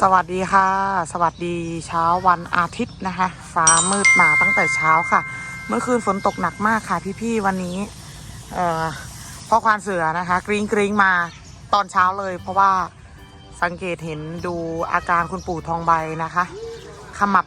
สวัสดีค่ะ สวัสดีเช้าวันอาทิตย์นะคะ ฟ้ามืดมาตั้งแต่เช้าค่ะ เมื่อคืนฝนตกหนักมากค่ะพี่ๆวันนี้เอ่อพ่อควานเสือนะคะ กริ้งกริ้งมาตอนเช้าเลย เพราะว่าสังเกตเห็นดูอาการคุณปู่ทองใบนะคะขมับ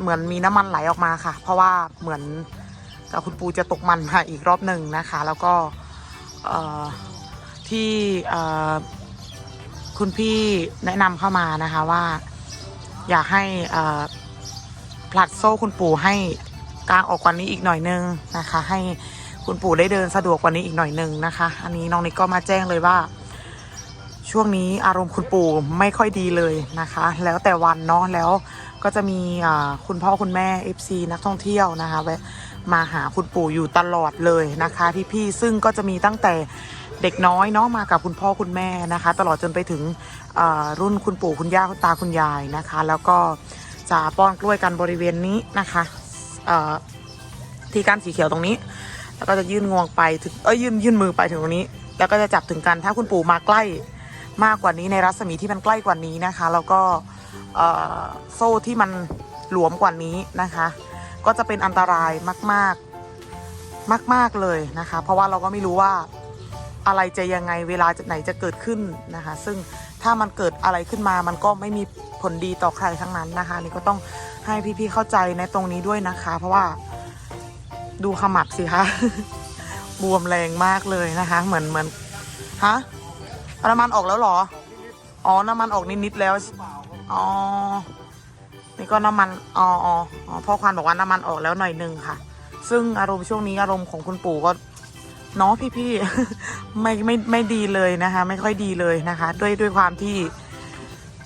เหมือนมีน้ำมันไหลออกมาค่ะ เพราะว่าเหมือนกับคุณปู่จะตกมันมาอีกรอบหนึ่งนะคะ แล้วก็เอ่อที่เอ่อ คุณพี่แนะนำเข้ามานะคะว่า อยากให้ผลัดโซ่คุณปู่ให้กลางออกกว่านี้อีกหน่อยนึงนะคะ ให้คุณปู่ได้เดินสะดวกกว่านี้อีกหน่อยนึงนะคะ อันนี้น้องนิกก็มาแจ้งเลยว่า ช่วงนี้อารมณ์คุณปู่ไม่ค่อยดีเลยนะคะ แล้วแต่วันเนาะแล้วก็จะมีคุณพ่อคุณแม่ FC นักท่องเที่ยวนะคะแวะมาหาคุณปู่อยู่ตลอดเลยนะคะพี่ๆซึ่งก็จะมีตั้งแต่ เด็กน้อยเนาะมากับคุณพ่อคุณแม่นะคะ ตลอดจนไปถึงรุ่นคุณปู่คุณย่าคุณตาคุณยายนะคะ แล้วก็จะป้อนกล้วยกันบริเวณนี้นะคะที่ก้านสีเขียวตรงนี้ แล้วก็จะยื่นงวงไปถึงเอ้ยยื่นยื่นมือไปถึงตรงนี้ แล้วก็จะจับถึงกันถ้าคุณปู่มาใกล้มากกว่านี้ในรัศมีที่มันใกล้กว่านี้นะคะ แล้วก็โซ่ที่มันหลวมกว่านี้นะคะ ก็จะเป็นอันตรายมาก ๆ มาก ๆ เลยนะคะ เพราะว่าเราก็ไม่รู้ว่า อะไรจะยังไงเวลาจะไหนจะเกิดขึ้นนะคะ ซึ่งถ้ามันเกิดอะไรขึ้นมามันก็ไม่มีผลดีต่อใครทั้งนั้นนะคะ นี่ก็ต้องให้พี่ๆเข้าใจในตรงนี้ด้วยนะคะ เพราะว่าดูขมับสิคะบวมแรงมากเลยนะคะ เหมือนเหมือนฮะน้ำมันออกแล้วหรอ อ๋อ น้ำมันออกนิดๆแล้ว อ๋อ นี่ก็น้ำมัน อ๋ออ๋อพ่อควานบอกว่าน้ำมันออกแล้วหน่อยหนึ่งค่ะ ซึ่งอารมณ์ช่วงนี้อารมณ์ของคุณปู่ก็เนาะพี่ๆ ไม่ไม่ไม่ดีเลยนะคะ ไม่ค่อยดีเลยนะคะ ด้วยด้วยความที่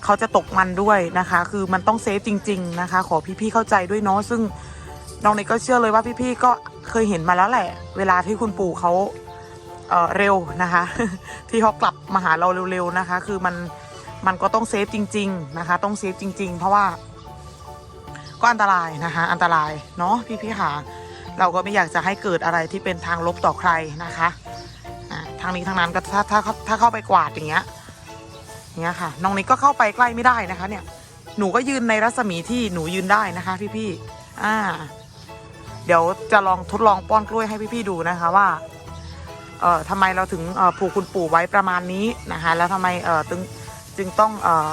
เขาจะตกมันด้วยนะคะ คือมันต้องเซฟจริง ๆ นะคะ ขอพี่ๆเข้าใจด้วยเนาะซึ่งน้องเนยก็เชื่อเลยว่าพี่ๆก็เคยเห็นมาแล้วแหละ เวลาที่คุณปู่เขาเออเร็วนะคะ ที่เขากลับมาหาเราเร็วๆนะคะ คือมันมันก็ต้องเซฟจริง ๆนะคะ ต้องเซฟจริง ๆ เพราะว่าก็อันตรายนะคะ อันตรายเนาะพี่ๆค่ะเราก็ไม่อยากจะให้เกิดอะไรที่เป็นทางลบต่อใครนะคะ ทางนี้ทางนั้นก็ถ้าถ้าถ้าเข้าไปกวาดอย่างเงี้ยอย่างเงี้ยค่ะ น้องนิกก็เข้าไปใกล้ไม่ได้นะคะ เนี่ย หนูก็ยืนในรัศมีที่หนูยืนได้นะคะ พี่ๆอ่า เดี๋ยวจะลองทดลองป้อนกล้วยให้พี่ๆดูนะคะว่าเอ่อทำไมเราถึงเอ่อผูกคุณปู่ไว้ประมาณนี้นะคะ แล้วทำไมเอ่อจึงจึงต้องเอ่อ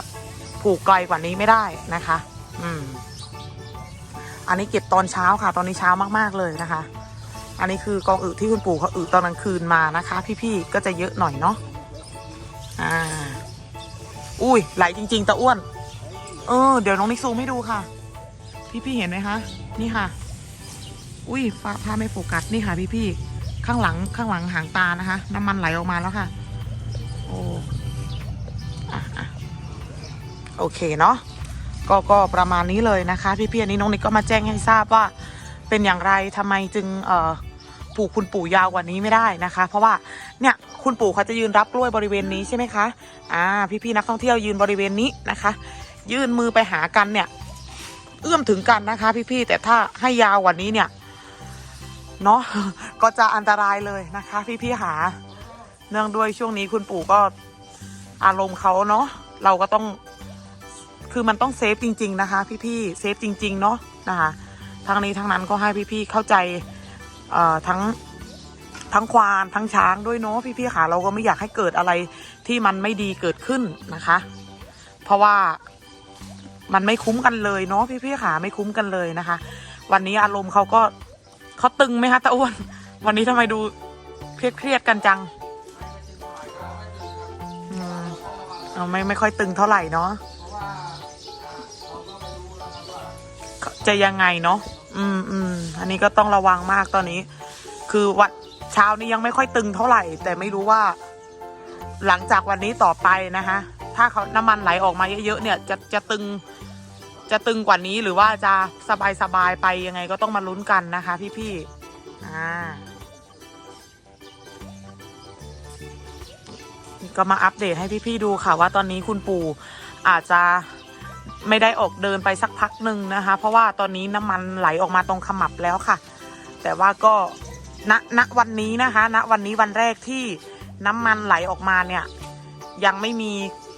ผูกไกลกว่านี้ไม่ได้นะคะ อืม อันนี้เก็บตอนเช้าค่ะ ตอนนี้เช้ามากๆเลยนะคะ อันนี้คือกองอึที่คุณปู่เขาอึตอนกลางคืนมานะคะ พี่ๆก็จะเยอะหน่อยเนาะอ่า อุ้ยไหลจริง ๆตะอ้วน เออ เดี๋ยวน้องนิกซูมให้ดูค่ะ พี่ๆเห็นไหมคะ นี่ค่ะ อุ้ยฟ้าผ้าไม่โฟกัสนี่ค่ะ พี่ๆข้างหลังข้างหลังหางตานะคะ น้ำมันไหลออกมาแล้วค่ะ โอ้อะอะโอเคเนาะก็ก็ประมาณนี้เลยนะคะ พี่ๆอันนี้น้องนิกก็มาแจ้งให้ทราบว่าเป็นอย่างไรทำไมจึงเอ่อ ปลูกคุณปู่ยาวกว่านี้ไม่ได้นะคะ เพราะว่าเนี่ยคุณปู่เขาจะยืนรับกล้วยบริเวณนี้ใช่ไหมคะอ่าพี่ๆนักท่องเที่ยวยืนบริเวณนี้นะคะ ยื่นมือไปหากันเนี่ย เอื้อมถึงกันนะคะ พี่ๆแต่ถ้าให้ยาวกว่านี้เนี่ยเนาะก็จะอันตรายเลยนะคะ พี่ๆหา เนื่องด้วยช่วงนี้คุณปู่ก็อารมณ์เขาเนาะเราก็ต้องคือมันต้องเซฟจริง ๆ นะคะ พี่ๆเซฟจริง ๆ เนาะนะคะทั้งนี้ทั้งนั้นก็ให้พี่ๆเข้าใจ ทั้งทั้งควานทั้งช้างด้วยเนาะพี่พี่ๆค่ะ เราก็ไม่อยากให้เกิดอะไรที่มันไม่ดีเกิดขึ้นนะคะ เพราะว่ามันไม่คุ้มกันเลยเนาะพี่พี่ๆค่ะไม่คุ้มกันเลยนะคะ วันนี้อารมณ์เขาก็เขาตึงไหมคะตาอ้วนวันนี้ทำไมดูเครียดเครียดกันจังอืมเอาไม่ไม่ค่อยตึงเท่าไหร่เนาะจะยังไงเนาะอืมอืม อันนี้ก็ต้องระวังมากตอนนี้ คือวันเช้านี้ยังไม่ค่อยตึงเท่าไหร่ แต่ไม่รู้ว่า หลังจากวันนี้ต่อไปนะคะถ้าเขาน้ำมันไหลออกมาเยอะๆเนี่ย จะจะตึง จะตึงกว่านี้หรือว่าจะสบายสบายๆไปยังไงก็ต้องมาลุ้นกันนะคะ พี่ๆอ่าก็มาอัปเดตให้พี่ๆดูค่ะว่าตอนนี้คุณปู่อาจจะ ไม่ได้ออกเดินไปสักพักหนึ่งนะคะ เพราะว่าตอนนี้น้ำมันไหลออกมาตรงขมับแล้วค่ะ แต่ว่าก็ณณวันนี้นะคะณวันนี้วันแรกที่น้ำมันไหลออกมาเนี่ย ยังไม่มี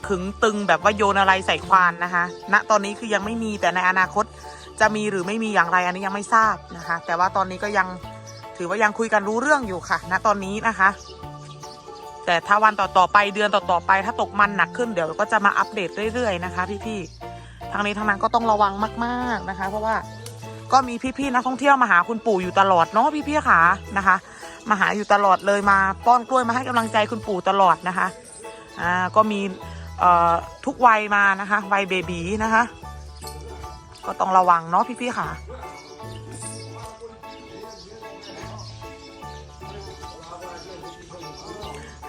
ขึงตึงแบบว่าโยนอะไรใส่ควานนะคะณตอนนี้คือยังไม่มีแต่ในอนาคตจะมีหรือไม่มีอย่างไรอันนี้ยังไม่ทราบนะคะ แต่ว่าตอนนี้ก็ยังถือว่ายังคุยกันรู้เรื่องอยู่ค่ะณตอนนี้นะคะ แต่ถ้าวันต่อๆไปเดือนต่อๆไป ถ้าตกมันหนักขึ้นเดี๋ยวก็จะมาอัปเดตเรื่อยๆนะคะพี่ๆ ทางนี้ทางนั้นก็ต้องระวังมากๆนะคะ เพราะว่าก็มีพี่ๆนักท่องเที่ยวมาหาคุณปู่อยู่ตลอดเนาะพี่ๆค่ะนะคะ มาหาอยู่ตลอดเลยมาป้อนกล้วยมาให้กำลังใจคุณปู่ตลอดนะคะอ่าก็มีเอ่อทุกวัยมานะคะวัยเบบีนะคะ ก็ต้องระวังเนาะพี่ๆค่ะ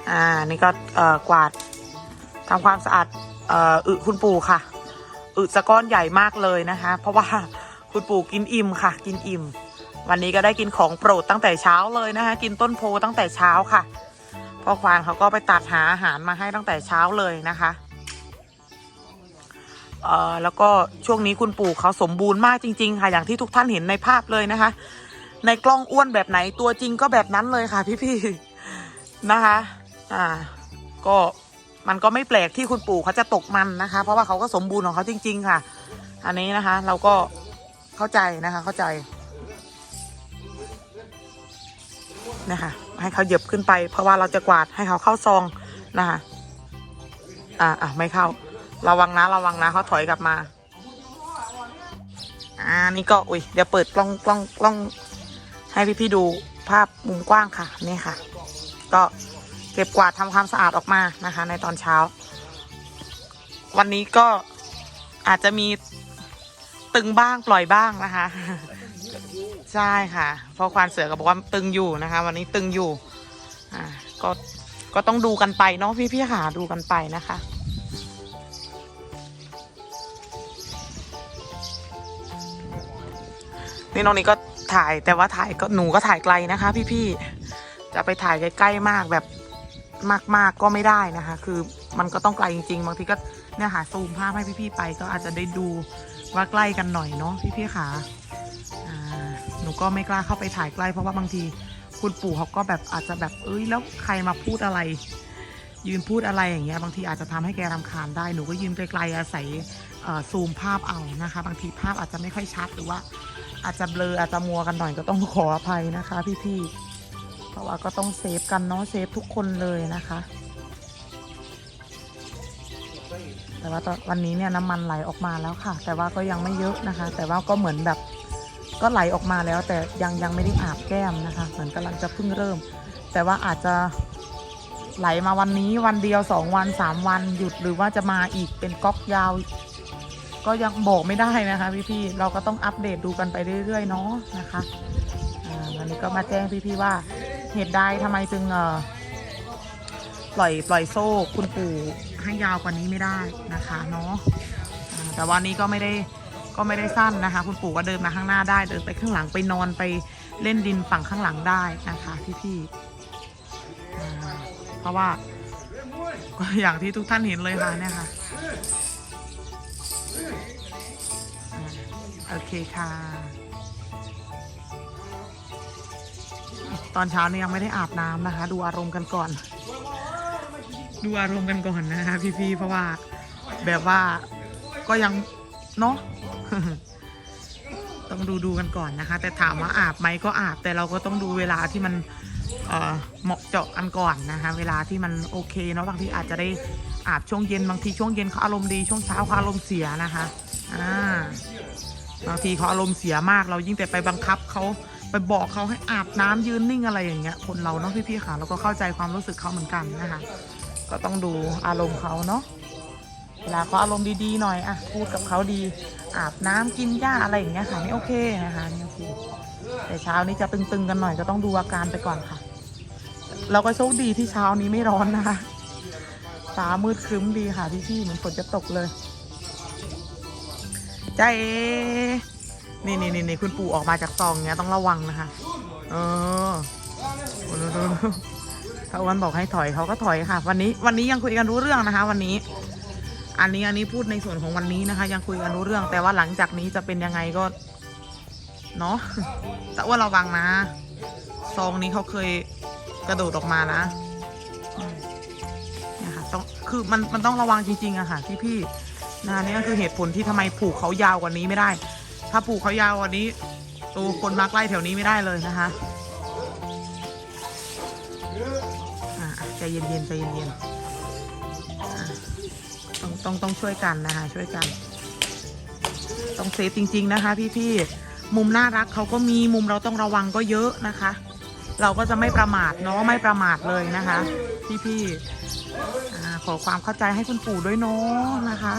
อ่านี่ก็เอ่อกวาดทำความสะอาดเอ่ออึคุณปู่ค่ะ อึสะก้อนใหญ่มากเลยนะคะ เพราะว่าคุณปู่กินอิ่มค่ะ กินอิ่ม วันนี้ก็ได้กินของโปรดตั้งแต่เช้าเลยนะคะ กินต้นโพตั้งแต่เช้าค่ะพ่อควานเขาก็ไปตัดหาอาหารมาให้ตั้งแต่เช้าเลยนะคะเอ่อแล้วก็ช่วงนี้คุณปู่เขาสมบูรณ์มากจริง ๆ ค่ะอย่างที่ทุกท่านเห็นในภาพเลยนะคะ ในกล้องอ้วนแบบไหนตัวจริงก็แบบนั้นเลยค่ะพี่ๆนะคะ อ่า ก็ มันก็ไม่แปลกที่คุณปู่เขาจะตกมันนะคะ เพราะว่าเขาก็สมบูรณ์ของเขาจริง ๆ ค่ะ อันนี้นะคะ เราก็เข้าใจนะคะ เข้าใจนะคะให้เขาเหยียบขึ้นไป เพราะว่าเราจะกวาดให้เขาเข้าซองนะคะอ่าอะไม่เข้า ระวังนะระวังนะเขาถอยกลับมาอ่านี่ก็อุ้ยเดี๋ยวเปิดกล้องกล้องกล้องให้พี่ๆดูภาพมุมกว้างค่ะนี่ค่ะ ก็ เก็บกวาดทำความสะอาดออกมานะคะ ในตอนเช้า วันนี้ก็อาจจะมีตึงบ้างปล่อยบ้างนะคะ ใช่ค่ะเพราะควานเสือก็บอกว่าตึงอยู่นะคะ วันนี้ตึงอยู่อ่าก็ก็ต้องดูกันไปเนาะพี่ๆค่ะดูกันไปนะคะนี่น้องนี้ก็ถ่ายแต่ว่าถ่ายก็หนูก็ถ่ายไกลนะคะ พี่ๆจะไปถ่ายใกล้ๆมากแบบ มากๆกก็ไม่ได้นะคะ คือมันก็ต้องไกลจริงๆ บางทีก็เนี่ยค่ะซูมภาพให้พี่ๆไปก็อาจจะได้ดูว่าใกล้กันหน่อยเนาะพี่ๆค่ะอ่าหนูก็ไม่กล้าเข้าไปถ่ายใกล้ เพราะว่าบางทีคุณปู่เขาก็แบบอาจจะแบบเอ้ยแล้วใครมาพูดอะไร ยืนพูดอะไรอย่างเงี้ยบางทีอาจจะทำให้แกรำคาญได้หนูก็ยืนไกลๆอาศัยซูมภาพเอานะคะ บางทีภาพอาจจะไม่ค่อยชัดหรือว่า อาจจะเบลออาจจะมัวกันหน่อยก็ต้องขออภัยนะคะพี่ๆ เพราะว่าก็ต้องเซฟกันเนาะเซฟทุกคนเลยนะคะ แต่ว่าตอนวันนี้เนี่ยน้ำมันไหลออกมาแล้วค่ะ แต่ว่าก็ยังไม่เยอะนะคะ แต่ว่าก็เหมือนแบบก็ไหลออกมาแล้ว แต่ยังยังไม่ได้อาบแก้มนะคะเหมือนกำลังจะเพิ่งเริ่ม แต่ว่าอาจจะไหลมาวันนี้วันเดียวสองวันสามวันหยุดหรือว่าจะมาอีกเป็นก๊อกยาว ก็ยังบอกไม่ได้นะคะพี่ๆเราก็ต้องอัปเดตดูกันไปเรื่อยๆเนาะนะคะอันนี้ก็มาแจ้งพี่ๆว่า เหตุใดทำไมจึงเออปล่อยปล่อยโซ่คุณปู่ให้ยาวกว่านี้ไม่ได้นะคะเนาะแต่วันนี้ก็ไม่ได้ก็ไม่ได้สั้นนะคะ คุณปู่ก็เดินมาข้างหน้าได้เดินไปข้างหลังไปนอนไปเล่นดินฝั่งข้างหลังได้นะคะพี่ๆเพราะว่าก็อย่างที่ทุกท่านเห็นเลยค่ะเนี่ยค่ะโอเคค่ะ ตอนเช้านี่ยังไม่ได้อาบน้ำนะคะ ดูอารมณ์กันก่อน ดูอารมณ์กันก่อนนะคะพี่ๆเพราะว่าแบบว่าก็ยังเนาะต้องดูดูกันก่อนนะคะ แต่ถามว่าอาบไหมก็อาบ แต่เราก็ต้องดูเวลาที่มันเอ่อเหมาะเจาะกันก่อนนะคะ เวลาที่มันโอเคเนาะบางทีอาจจะได้อาบช่วงเย็นบางทีช่วงเย็นเขาอารมณ์ดีช่วงเช้าเขาอารมณ์เสียนะคะอ่าบางทีเขาอารมณ์เสียมากเรายิ่งแต่ไปบังคับเขา ไปบอกเขาให้อาบน้ำยืนนิ่งอะไรอย่างเงี้ย คนเราเนาะพี่ๆค่ะเราก็เข้าใจความรู้สึกเขาเหมือนกันนะคะ ก็ต้องดูอารมณ์เขาเนาะเวลาเขาอารมณ์ดีๆหน่อยอะพูดกับเขาดี อาบน้ำกินหญ้าอะไรอย่างเงี้ยค่ะนี่โอเคนะคะนี่โอเคแต่เช้านี้จะตึงๆกันหน่อยก็ต้องดูอาการไปก่อนค่ะ เราก็โชคดีที่เช้านี้ไม่ร้อนนะคะฟ้ามืดครึ้มดีค่ะพี่ๆเหมือนฝนจะตกเลยใจาเอ นี่นี่นี่นี่คุณปู่ออกมาจากซองเนี้ยต้องระวังนะคะ เออโอ้โหถ้าอ้วันบอกให้ถอยเขาก็ถอยค่ะ วันนี้วันนี้ยังคุยกันรู้เรื่องนะคะ วันนี้ อันนี้อันนี้พูดในส่วนของวันนี้นะคะ ยังคุยกันรู้เรื่อง แต่ว่าหลังจากนี้จะเป็นยังไงก็ เนาะแต่อ้ว่าระวังนะซองนี้เขาเคยกระโดดออกมานะเนี่ยค่ะต้องคือมันมันต้องระวังจริงๆอะค่ะพี่พี่ๆนะนี่ก็คือเหตุผลที่ทำไมผูกเขายาวกว่านี้ไม่ได้ ถ้าผูกเขายาวว่านี้ตัวคนมาใกล้แถวนี้ไม่ได้เลยนะคะอะใจเย็นๆใจเย็นๆต้องต้องต้องช่วยกันนะคะช่วยกัน ต้องเซฟจริง ๆนะคะ พี่ๆมุมน่ารักเขาก็มีมุมเราต้องระวังก็เยอะนะคะ เราก็จะไม่ประมาทเนาะไม่ประมาทเลยนะคะ พี่ๆขอความเข้าใจให้คุณปู่ด้วยเนาะนะคะ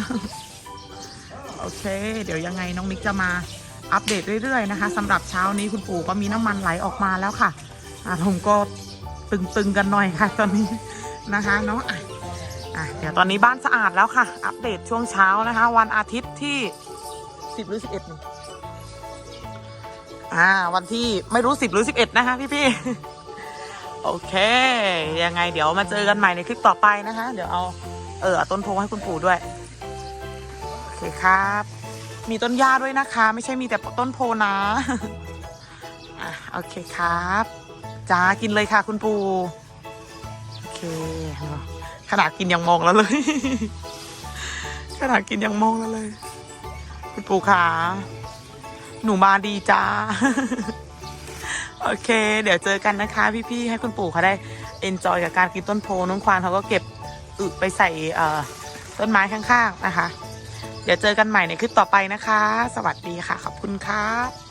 อเค เดี๋ยวยังไงน้องมิกจะมาอัปเดตเรื่อยๆนะคะสำหรับเช้านี้คุณปู่ก็มีน้ำมันไหลออกมาแล้วค่ะอ่าผมก็ตึงๆกันหน่อยค่ะตอนนี้นะคะเนาะอะเดี๋ยวตอนนี้บ้านสะอาดแล้วค่ะ อัปเดตช่วงเช้านะคะ วันอาทิตย์ที่สิบหรือสิบเอ็ดนี่อ่าวันที่ไม่รู้สิบหรือสิบเอ็ดนะคะพี่ๆโอเค ยังไงเดี๋ยวมาเจอกันใหม่ในคลิปต่อไปนะคะ เดี๋ยวเอาเออต้นโพให้คุณปู่ด้วย เคครับ มีต้นหญ้าด้วยนะคะ ไม่ใช่มีแต่ต้นโพนะอะโอเคครับจ้ากินเลยค่ะคุณปูโอเคขนาดกินยังมองแล้วเลย ขนาดกินยังมองแล้วเลย คุณปูขาหนูมาดีจ้าโอเค เดี๋ยวเจอกันนะคะ พี่ๆให้คุณปู่เขาได้เอนจอยกับการกินต้นโพน้องควานเขาก็เก็บอึไปใส่ต้นไม้ข้างๆนะคะ เดี๋ยวเจอกันใหม่ในคลิปต่อไปนะคะ สวัสดีค่ะ ขอบคุณครับ